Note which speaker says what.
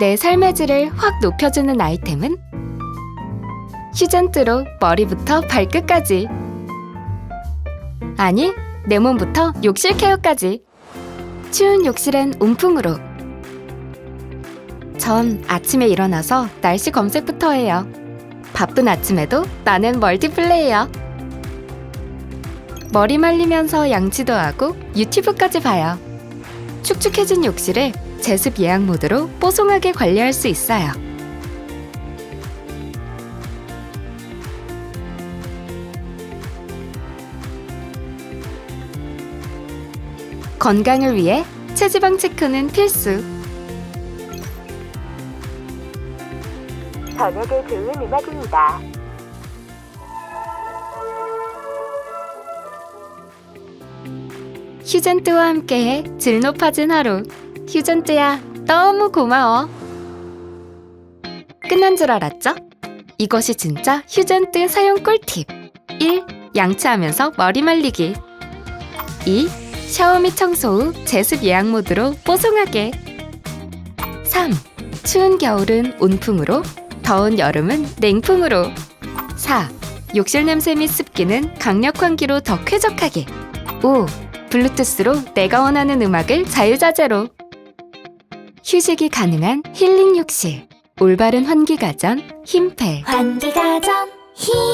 Speaker 1: 내 삶의 질을 확 높여주는 아이템은? 휴전트로 머리부터 발끝까지. 아니 내 몸부터 욕실 케어까지. 추운 욕실엔 온풍으로. 전 아침에 일어나서 날씨 검색부터 해요. 바쁜 아침에도 나는 멀티플레이어 머리 말리면서 양치도 하고 유튜브까지 봐요. 축축해진 욕실을 제습 예약 모드로 뽀송하게 관리할 수 있어요. 건강을 위해 체지방 체크는 필수.
Speaker 2: 저녁에 좋은 음악입니다.
Speaker 1: 휴전트와 함께해 질 높아진 하루. 휴전트야, 너무 고마워. 끝난 줄 알았죠? 이것이 진짜 휴전트 사용 꿀팁. 1. 양치하면서 머리 말리기. 2. 샤워 및 청소 후 제습 예약 모드로 뽀송하게. 3. 추운 겨울은 온풍으로, 더운 여름은 냉풍으로. 4. 욕실 냄새 및 습기는 강력 환기로 더 쾌적하게. 5. 블루투스로 내가 원하는 음악을 자유자재로. 휴식이 가능한 힐링 욕실. 올바른 환기 가전 힘패.
Speaker 2: 환기가전 힘패